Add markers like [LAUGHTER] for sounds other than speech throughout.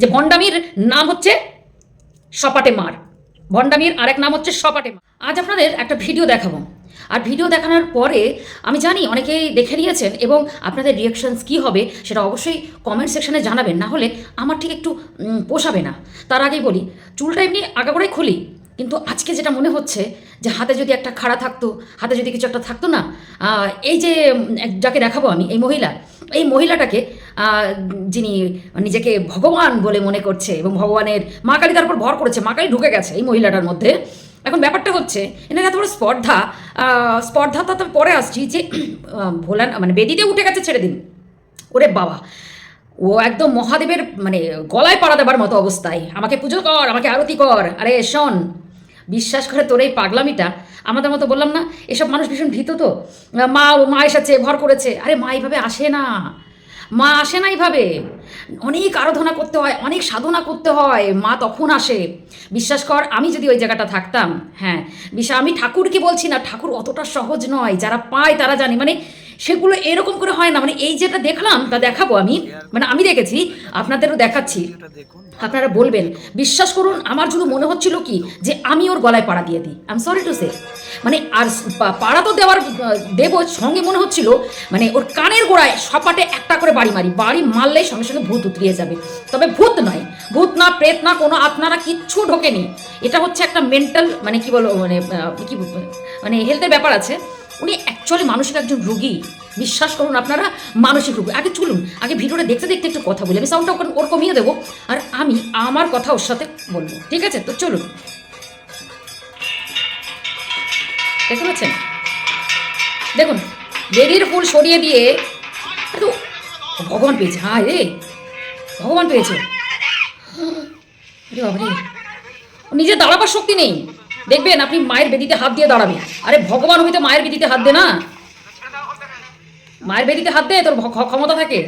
যে ভণ্ডামির নাম হচ্ছে সপাটে মার। ভণ্ডামির আরেক নাম হচ্ছে সপাটে মার। আজ আপনাদের একটা ভিডিও দেখাবো। আর ভিডিও দেখানোর পরে আমি জানি অনেকেই দেখে নিয়েছেন এবং আপনাদের রিয়াকশনস কী হবে সেটা অবশ্যই কমেন্ট সেকশনে জানাবেন, না হলে আমার ঠিক একটু পোষাবে না। তার আগেই বলি চুলটা এমনি আগাগোড়াই খুলি, কিন্তু আজকে যেটা মনে হচ্ছে যে হাতে যদি একটা খাড়া থাকতো, হাতে যদি কিছু একটা থাকতো না এই যে যাকে দেখাবো আমি, এই মহিলা, এই মহিলাটাকে যিনি নিজেকে ভগবান বলে মনে করছে এবং ভগবানের মা কালী তার উপর ভর করেছে, মা কালী ঢুকে গেছে এই মহিলাটার মধ্যে। এখন ব্যাপারটা হচ্ছে, এনার এত বড় স্পর্ধা স্পর্ধা তো পরে আসছি যে [CLEARS THROAT] ভোলান মানে বেদিতে উঠে গেছে ছেড়ে দিন। ওরে বাবা, ও একদম মহাদেবের মানে গলায় পাড়া দেবার মতো অবস্থায়। আমাকে পুজো কর, আমাকে আরতি কর। আরে শোন বিশ্বাস করে তোর এই পাগলামিটা? আমাদের মতো বললাম না, এসব মানুষ ভীষণ ভীত তো। মা, ও মা এসেছে, ভর করেছে। আরে মা এইভাবে আসে না। মা আসে না এইভাবে। অনেক আরাধনা করতে হয়, অনেক সাধনা করতে হয়, মা তখন আসে। বিশ্বাস কর, আমি যদি ওই জায়গাটা থাকতাম হ্যাঁ বিশ্বাস, আমি ঠাকুরকে বলছি না, ঠাকুর অতটা সহজ নয়, যারা পায় তারা জানে। মানে সেগুলো এরকম করে হয় না। মানে এই যেটা দেখলাম তা দেখাবো আমি। মানে আমি দেখেছি আপনাদেরও দেখাচ্ছি। আপনারা বলবেন বিশ্বাস করুন আমার শুধু মনে হচ্ছিল কি যে আমি ওর গলায় পাড়া দিয়ে দিই। I am sorry to say মানে আর পাড়া তো দেওয়ার দেবো সঙ্গে মনে হচ্ছিল মানে ওর কানের গোড়ায় সপাটে একটা করে বাড়ি মারি। বাড়ি মারলেই সঙ্গে সঙ্গে ভূত উতরিয়ে যাবে। তবে ভূত নয়। ভূত না প্রেত না কোনো আত্মারা কিচ্ছু ঢোকেনি। এটা হচ্ছে একটা মেন্টাল মানে কি বলো মানে কি মানে হেলথের ব্যাপার আছে। উনি অ্যাকচুয়ালি মানসিক একজন রুগী, বিশ্বাস করুন আপনারা, মানসিক রুগী। আগে চলুন, আগে ভিডিওটা দেখতে দেখতে একটু কথা বলি। আমি সাউন্ডটা ওর- কমিয়ে দেবো, আর আমি আমার কথা ওর সাথে বলব, ঠিক আছে? তো চলুন। দেখতে পাচ্ছেন? দেখুন বেরির ফুল সরিয়ে দিয়ে তো ভগবান পেয়েছে। হ্যাঁ রে, ভগবান পেয়েছে। আরে বাবারে ও নিজে দাঁড়াবার শক্তি নেই। দেখবেন আপনি মায়ের বেদিতে হাত দিয়ে দাঁড়াবেন। আরে ভগবান হইতে মায়ের বেদিতে হাত দে না। মায়ের বেদিতে হাত দে, তোর ক্ষমতা থাকে।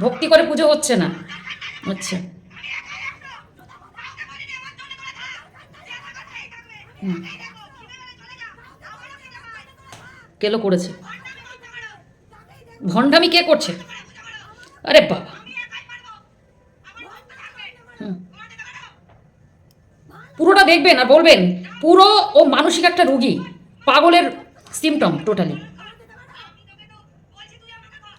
ভক্তি করে পুজো হচ্ছে না। আচ্ছা। কেলো করেছে। ভণ্ডামি কে করছে? আরে বাবা হুম। পুরোটা দেখবেন আর বলবেন, পুরো ও মানসিক একটা রুগী, পাগলের সিমটম টোটালি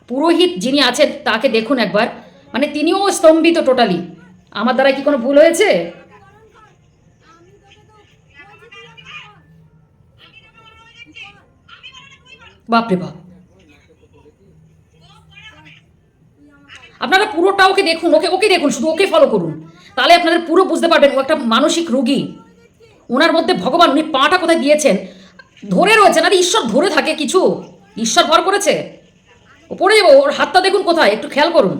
পুরোহিত যিনি আছেন, তাকে দেখুন একবার। মানে তিনিও স্তম্ভিত টোটালি আমার দ্বারা কি কোনো ভুল হয়েছে? বাপরে বাপ। আপনারা পুরোটা ওকে দেখুন, ওকে ওকে দেখুন, শুধু ওকে ফলো করুন। তাহলে আপনাদের পুরো বুঝতে পারবেন, ও একটা মানসিক রোগী। ওনার মধ্যে ভগবান, উনি পাটা কোথায় দিয়েছেন? ধরে রয়েছেন, আরে ঈশ্বর ধরে থাকে কিছু। ঈশ্বর ভর করেছে। ও পড়ে যাব, ওর হাতটা দেখুন কোথায়, একটু খেয়াল করুন।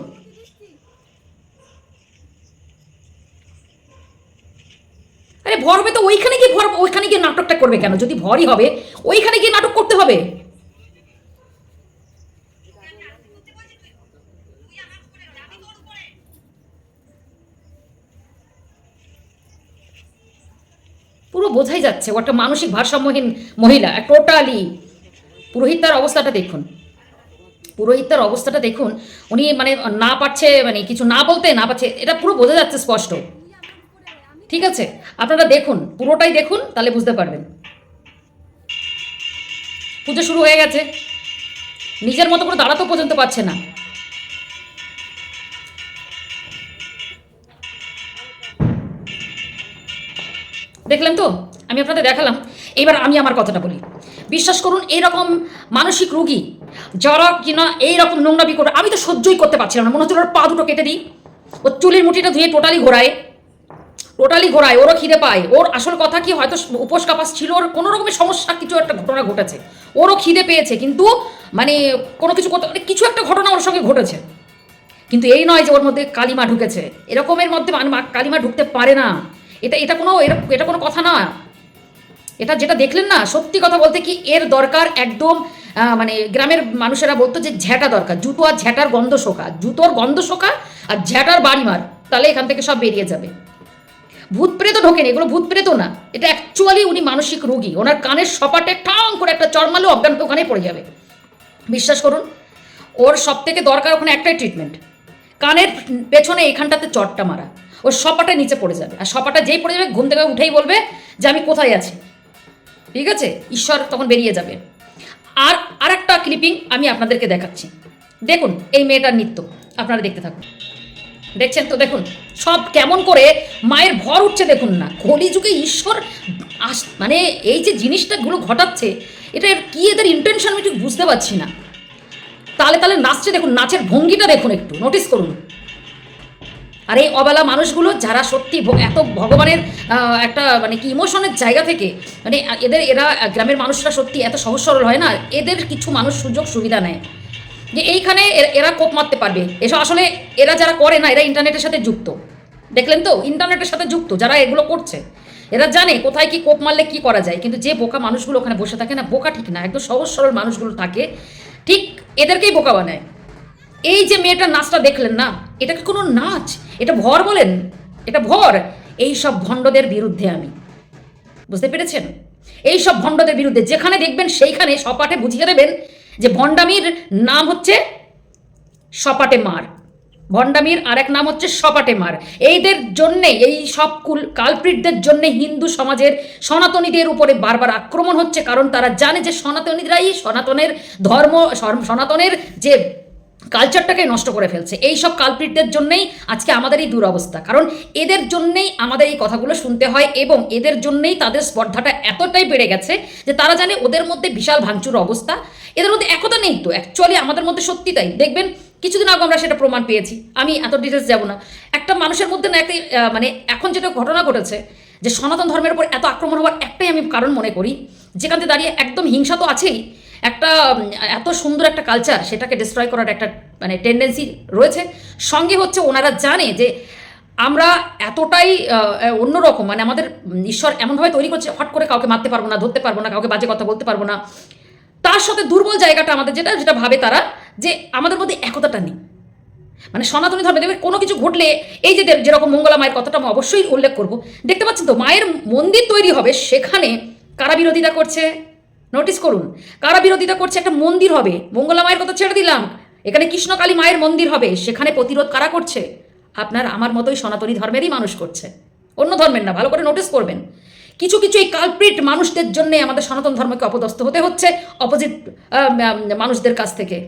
আরে ভর হবে তো, ওইখানে গিয়ে ভর, ওইখানে গিয়ে নাটকটা করবে কেন? যদি ভরই হবে, ওইখানে গিয়ে নাটক করতে হবে পুরো বোঝাই যাচ্ছে, ও একটা মানসিক ভারসাম্যহীন মহিলা টোটালি পুরোহিত তার অবস্থাটা দেখুন। পুরোহিত তার অবস্থাটা দেখুন, উনি মানে না পারছে মানে কিছু না বলতে, না পারছে, এটা পুরো বোঝা যাচ্ছে স্পষ্ট। ঠিক আছে? আপনারা দেখুন, পুরোটাই দেখুন, তাহলে বুঝতে পারবেন। পুজো শুরু হয়ে গেছে। নিজের মতো করে দাঁড়াতেও পর্যন্ত পারছে না। দেখলেন তো? আমি আপনাদের দেখালাম। এবার আমি আমার কথাটা বলি। বিশ্বাস করুন এইরকম মানসিক রোগী, যারা কিনা এইরকম নোংরামি করে আমি তো সহ্যই করতে পারছিলাম না। মনে হচ্ছে ওর পা দুটো কেটে দিই। ওর চুলের মুঠিটা ধুয়ে টোটালি ঘোরায়। টোটালি ঘোরায়, ওরও খিদে পায়। ওর আসল কথা কি, হয়তো উপোস কাপাস ছিল, ওর কোনো রকমের সমস্যা, কিছু একটা ঘটনা ঘটেছে। ওরও খিদে পেয়েছে, কিন্তু মানে কোনো কিছু করতে মানে কিছু একটা ঘটনা ওর সঙ্গে ঘটেছে। কিন্তু এই নয় যে ওর মধ্যে কালিমা ঢুকেছে। এরকমের মধ্যে মানে কালিমা ঢুকতে পারে না। এটা এটা কোনো এটা কোনো কথা না। এটা যেটা দেখলেন না, সত্যি কথা বলতে কি এর দরকার একদম মানে গ্রামের মানুষেরা বলতো যে ঝ্যাটা দরকার, জুতো আর ঝ্যাটার গন্ধ শোকা। জুতোর গন্ধ শোকা আর ঝ্যাটার বাড়ি মার, তাহলে এখান থেকে সব বেরিয়ে যাবে। ভূত প্রেত ঢোকেনি, এগুলো ভূত প্রেত না। এটা অ্যাকচুয়ালি উনি মানসিক রোগী, ওনার কানের সপাটে ঠাং করে একটা চড়মালে অজ্ঞান ওখানে পড়ে যাবে। বিশ্বাস করুন, ওর সব থেকে দরকার ওখানে একটাই ট্রিটমেন্ট কানের পেছনে এখানটাতে চটটা মারা। ওর সপাটা নিচে পড়ে যাবে। আর সপাটা যেই পড়ে যাবে, ঘুম থেকে উঠেই বলবে যে আমি কোথায় আছি। ঠিক আছে? ঈশ্বর তখন বেরিয়ে যাবে। আর আর একটা ক্লিপিং আমি আপনাদেরকে দেখাচ্ছি। দেখুন, এই মেয়েটার নৃত্য। আপনারা দেখতে থাকুন। দেখছেন তো? দেখুন, সব কেমন করে মায়ের ভর উঠছে দেখুন না। কলি যুগে ঈশ্বর আস মানে এই যে জিনিসটাগুলো ঘটাচ্ছে, এটা কি এদের ইন্টেনশন আমি ঠিক বুঝতে পারছি না। তালে তালে নাচছে দেখুন, নাচের ভঙ্গিটা দেখুন একটু। নোটিস করুন। আর এই অবেলা মানুষগুলো যারা সত্যি এত ভগবানের একটা মানে কি ইমোশনের জায়গা থেকে মানে এদের, এরা গ্রামের মানুষরা সত্যি এত সহজ সরল হয় না, এদের কিছু মানুষ সুযোগ সুবিধা নেয়। যে এইখানে এরা কোপ মারতে পারবে। এসব আসলে এরা যারা করে না, এরা ইন্টারনেটের সাথে যুক্ত। দেখলেন তো? ইন্টারনেটের সাথে যুক্ত, যারা এগুলো করছে। এরা জানে কোথায় কি কোপ মারলে কি করা যায়, কিন্তু যে বোকা মানুষগুলো ওখানে বসে থাকে না, বোকা ঠিক না, একদম সহজ সরল মানুষগুলো থাকে, ঠিক এদেরকেই বোকা বানায়। এই যে মেয়েটার নাচটা দেখলেন না, এটা কি কোনো নাচ? এটা ভর বলেন? এটা ভর? এই সব ভণ্ডদের বিরুদ্ধে আমি। বুঝতে পেরেছেন? এই সব ভণ্ডদের বিরুদ্ধে যেখানে দেখবেন সেইখানে সপাটে বুঝিয়ে দেবেন যে ভণ্ডামির নাম হচ্ছে সপাটে মার। ভণ্ডামির আরেক নাম হচ্ছে সপাটে মার। এইদের জন্যে এই সব কুল, কালপ্রিটদের জন্যে হিন্দু সমাজের সনাতনীদের উপরে বারবার আক্রমণ হচ্ছে, কারণ তারা জানে যে সনাতনীরাই সনাতনের ধর্ম সনাতনের যে কালচারটাকে নষ্ট করে ফেলছে। এই সব কালপ্রিটদের জন্যেই আজকে আমাদের এই দুরবস্থা। কারণ এদের জন্যেই আমাদের এই কথাগুলো শুনতে হয় এবং এদের জন্যেই তাদের স্পর্ধাটা এতটাই বেড়ে গেছে যে তারা জানে ওদের মধ্যে বিশাল ভাঙচুর অবস্থা। এদের মধ্যে একতা নেই তো। অ্যাকচুয়ালি আমাদের মধ্যে সত্যি তাই। দেখবেন, কিছুদিন আগে আমরা সেটা প্রমাণ পেয়েছি। আমি এত ডিটেলস যাব না। একটা মানুষের মধ্যে না একটা মানে এখন যেটা ঘটনা ঘটেছে যে সনাতন ধর্মের উপর এত আক্রমণ হওয়ার একটাই আমি কারণ মনে করি। যেখান থেকে দাঁড়িয়ে একদম হিংসা তো আছেই একটা, এত সুন্দর একটা কালচার সেটাকে ডিস্ট্রয় করার একটা মানে টেন্ডেন্সি রয়েছে। সঙ্গে হচ্ছে ওনারা জানে যে আমরা এতটাই অন্যরকম মানে আমাদের ঈশ্বর এমনভাবে তৈরি করছে, হট করে কাউকে মারতে পারব না, ধরতে পারব না, কাউকে বাজে কথা বলতে পারব না। তার সাথে দুর্বল জায়গাটা আমাদের যেটা যেটা ভাবে তারা যে আমাদের মধ্যে একতাটা নেই। মানে সনাতনী ধর্মে দেখবে কোনো কিছু ঘটলে এই যে- যেরকম মঙ্গলা মায়ের কথাটা আমি অবশ্যই উল্লেখ করব। দেখতে পাচ্ছেন তো, মায়ের মন্দির তৈরি হবে সেখানে কারা বিরোধিতা করছে? নোটিস করুন, কারা বিরোধিতা করছে একটা মন্দির হবে, মঙ্গলা মায়ের কথা ছেড়ে দিলাম, এখানে কৃষ্ণকালী মায়ের মন্দির হবে, সেখানে প্রতিরোধ কারা করছে? আপনার আমার মতোই সনাতনী ধর্মেরই মানুষ করছে। অন্য ধর্মের না, ভালো করে নোটিস করবেন। কিছু কিছু এই কালপ্রিট মানুষদের জন্য আমাদের সনাতন ধর্মকে অপদস্থ হতে হচ্ছে অপোজিট মানুষদের কাছ থেকে।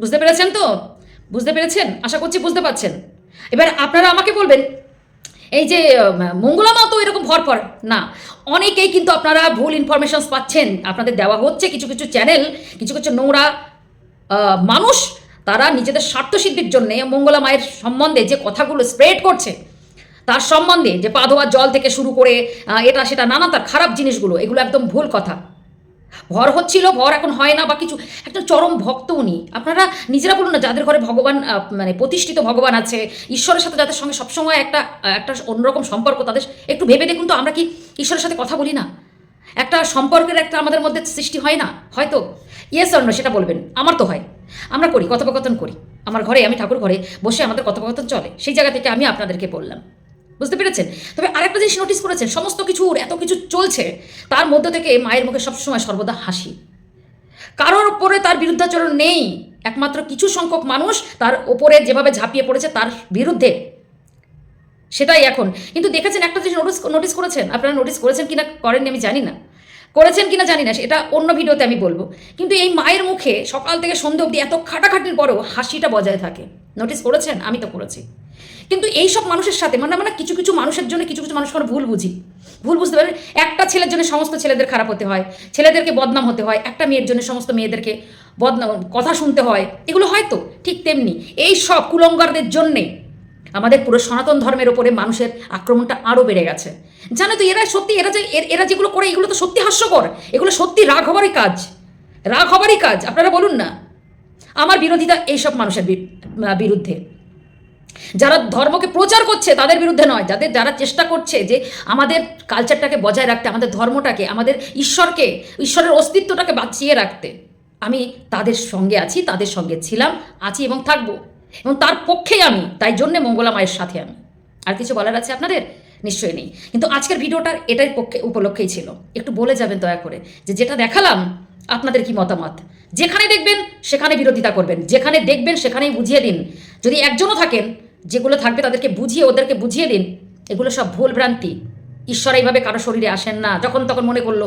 বুঝতে পেরেছেন তো? বুঝতে পেরেছেন? আশা করছি বুঝতে পারছেন। এবার আপনারা আমাকে বলবেন এই যে আহ, মঙ্গলা মা তো এরকম ভরপর না অনেকেই কিন্তু আপনারা ভুল ইনফরমেশনস পাচ্ছেন। আপনাদের দেওয়া হচ্ছে কিছু কিছু চ্যানেল কিছু কিছু নোংরা মানুষ তারা নিজেদের স্বার্থসিদ্ধির জন্যে মঙ্গলা মায়ের সম্বন্ধে যে কথাগুলো স্প্রেড করছে তার সম্বন্ধে যে পা ধোয়ার জল থেকে শুরু করে এটা সেটা নানা তার খারাপ জিনিসগুলো এগুলো একদম ভুল কথা। ভর হচ্ছিল, ভর এখন হয় না বা কিছু। একজন চরম ভক্ত উনি। আপনারা নিজেরা বলুন না, যাদের ঘরে ভগবান মানে প্রতিষ্ঠিত ভগবান আছে, ঈশ্বরের সাথে যাদের সঙ্গে সবসময় একটা একটা অন্যরকম সম্পর্ক তাদের, একটু ভেবে দেখুন তো, আমরা কি ঈশ্বরের সাথে কথা বলি না? একটা সম্পর্কের একটা আমাদের মধ্যে সৃষ্টি হয় না? হয়তো? ইয়েস অন্য সেটা বলবেন। আমার তো হয়। আমরা করি, কথোপকথন করি। আমার ঘরে, আমি ঠাকুর ঘরে বসে আমাদের কথোপকথন চলে। সেই জায়গা থেকে আমি আপনাদেরকে বললাম। বুঝতে পেরেছেন? তবে আরেকটা জিনিস নোটিস করেছেন, সমস্ত কিছুর এত কিছু চলছে, তার মধ্যে থেকে মায়ের মুখে সবসময় সর্বদা হাসি। কারোর ওপরে তার বিরুদ্ধাচরণ নেই, একমাত্র কিছু সংখ্যক মানুষ তার ওপরে যেভাবে ঝাঁপিয়ে পড়েছে তার বিরুদ্ধে। সেটাই এখন। কিন্তু দেখেছেন একটা জিনিস নোটিস নোটিস করেছেন? আপনারা নোটিস করেছেন কিনা করেননি আমি জানি না। করেছেন কিনা জানি না, সেটা অন্য ভিডিওতে আমি বলব। কিন্তু এই মায়ের মুখে সকাল থেকে সন্ধে অবধি এত খাটাখাটির পরেও হাসিটা বজায় থাকে। নোটিস করেছেন? আমি তো করেছি। কিন্তু এই সব মানুষের সাথে মানে আমরা কিছু কিছু মানুষের জন্য কিছু কিছু মানুষ ভুল বুঝি। ভুল বুঝতে পারেন একটা ছেলের জন্য সমস্ত ছেলেদের খারাপ হতে হয়, ছেলেদেরকে বদনাম হতে হয়, একটা মেয়ের জন্য সমস্ত মেয়েদেরকে বদনাম, কথা শুনতে হয়, এগুলো হয়তো ঠিক তেমনি। এই সব কুলঙ্গারদের জন্যে আমাদের পুরো সনাতন ধর্মের ওপরে মানুষের আক্রমণটা আরও বেড়ে গেছে। জানো তো, এরা সত্যি, এরা যে, এর- যেগুলো করে, এগুলো তো সত্যি হাস্যকর। এগুলো সত্যি রাগ হবারই কাজ। রাগ হবারই কাজ, আপনারা বলুন না। আমার বিরোধিতা এইসব মানুষের বিরুদ্ধে। যারা ধর্মকে প্রচার করছে তাদের বিরুদ্ধে নয়, যাদের যারা চেষ্টা করছে যে আমাদের কালচারটাকে বজায় রাখতে, আমাদের ধর্মটাকে, আমাদের ঈশ্বরকে, ঈশ্বরের অস্তিত্বটাকে বাঁচিয়ে রাখতে, আমি তাদের সঙ্গে আছি, তাদের সঙ্গে ছিলাম, আছি এবং থাকব। এবং তার পক্ষেই আমি, তাই জন্যে মঙ্গলা মায়ের সাথে আমি। আর কিছু বলার আছে আপনাদের? নিশ্চয়ই নেই। কিন্তু আজকের ভিডিওটার এটাই পক্ষে, উপলক্ষেই ছিল। একটু বলে যাবেন দয়া করে যে যেটা দেখালাম আপনাদের কি মতামত? যেখানে দেখবেন, সেখানে বিরোধিতা করবেন। যেখানে দেখবেন, সেখানেই বুঝিয়ে দিন। যদি একজনও থাকেন, যেগুলো থাকবে তাদেরকে বুঝিয়ে, ওদেরকে বুঝিয়ে দিন, এগুলো সব ভুল ভ্রান্তি। ঈশ্বর এইভাবে কারও শরীরে আসেন না। যখন তখন মনে করল,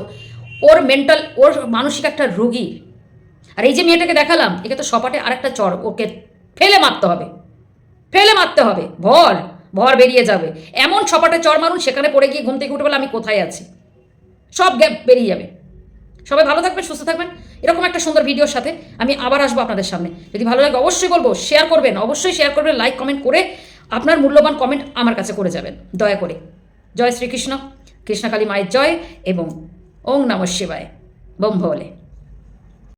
ওর মেন্টাল ওর মানসিক একটা রোগী। আর এই যে মেয়েটাকে দেখালাম, একে তো সপাটে আরেকটা চর, ওকে ফেলে মারতে হবে। ফেলে মারতে হবে। ভর ভর বেরিয়ে যাবে। এমন সপাটে চর মারুন, সেখানে পড়ে গিয়ে ঘুম থেকে উঠে বলে, আমি কোথায় আছি? সব গ্যাপ বেরিয়ে যাবে। সবাই ভালো থাকবেন, সুস্থ থাকবেন। এরকম একটা সুন্দর ভিডিওর সাথে আমি আবার আসব আপনাদের সামনে। যদি ভালো লাগে অবশ্যই বলব শেয়ার করবেন, অবশ্যই শেয়ার করবেন লাইক কমেন্ট করে আপনার মূল্যবান কমেন্ট আমার কাছে করে যাবেন। দয়া করে। জয় শ্রীকৃষ্ণ। কৃষ্ণকালী মায়ের জয় এবং ওং নম শিবায়। বোম ভোলে